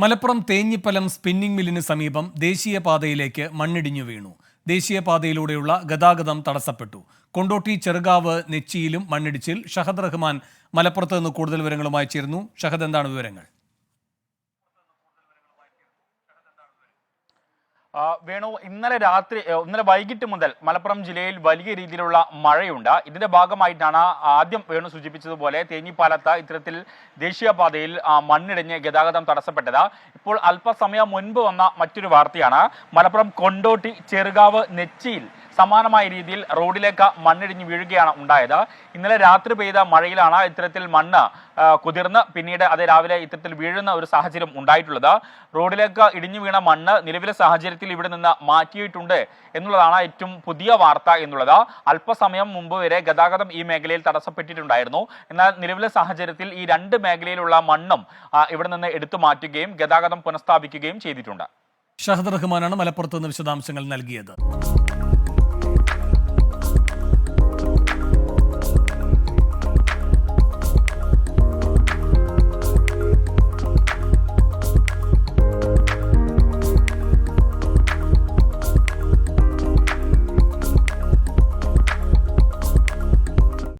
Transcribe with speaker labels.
Speaker 1: Malappuram Thenhipalam spinning മില്ലിന് സമീപം ദേശീയപാതയിലേക്ക് മണ്ണിടിഞ്ഞു വീണു. ദേശീയപാതയിലൂടെയുള്ള ഗതാഗതം തടസ്സപ്പെട്ടു. കൊണ്ടോട്ടി ചെറുകാവ് നെച്ചിയിലും മണ്ണിടിച്ചിൽ. ഷഹദ് റഹ്മാൻ മലപ്പുറത്ത് നിന്ന് കൂടുതൽ വിവരങ്ങളുമായി ചേർന്നു ഷഹദ് എന്താണ് വിവരങ്ങൾ?
Speaker 2: വേണു ഇന്നലെ രാത്രി ഇന്നലെ വൈകിട്ട് മുതൽ മലപ്പുറം ജില്ലയിൽ വലിയ രീതിയിലുള്ള മഴയുണ്ട്. ഇതിന്റെ ഭാഗമായിട്ടാണ് ആദ്യം വേണു സൂചിപ്പിച്ചതുപോലെ തേഞ്ഞിപ്പാലത്ത് ഇത്തരത്തിൽ ദേശീയപാതയിൽ മണ്ണിടിഞ്ഞ് ഗതാഗതം തടസ്സപ്പെട്ടത്. ഇപ്പോൾ അല്പസമയം മുൻപ് വന്ന മറ്റൊരു വാർത്തയാണ്. മലപ്പുറം കൊണ്ടോട്ടി ചെറുകാവ് നെച്ചിയിൽ സമാനമായ രീതിയിൽ റോഡിലേക്ക് മണ്ണിടിഞ്ഞ് വീഴുകയാണ് ഉണ്ടായത്. ഇന്നലെ രാത്രി പെയ്ത മഴയിലാണ് ഇത്തരത്തിൽ മണ്ണ് കുതിർന്ന് പിന്നീട് അത് രാവിലെ ഇത്തരത്തിൽ വീഴുന്ന ഒരു സാഹചര്യം ഉണ്ടായിട്ടുള്ളത്. റോഡിലേക്ക് ഇടിഞ്ഞു വീണ മണ്ണ് നിലവിലെ സാഹചര്യത്തിൽ ഇവിടെ നിന്ന് മാറ്റിയിട്ടുണ്ട് എന്നുള്ളതാണ് ഏറ്റവും പുതിയ വാർത്ത എന്നുള്ളത്. അല്പസമയം മുമ്പ് വരെ ഗതാഗതം ഈ മേഖലയിൽ തടസ്സപ്പെട്ടിട്ടുണ്ടായിരുന്നു. എന്നാൽ നിലവിലെ സാഹചര്യത്തിൽ ഈ രണ്ട് മേഖലയിലുള്ള മണ്ണും ഇവിടെ നിന്ന് എടുത്തു മാറ്റുകയും ഗതാഗതം പുനഃസ്ഥാപിക്കുകയും ചെയ്തിട്ടുണ്ട്.
Speaker 1: ഷഹദ് റഹ്മാനാണ് മലപ്പുറത്ത് നിന്ന് വിശദാംശങ്ങൾ നൽകിയത്.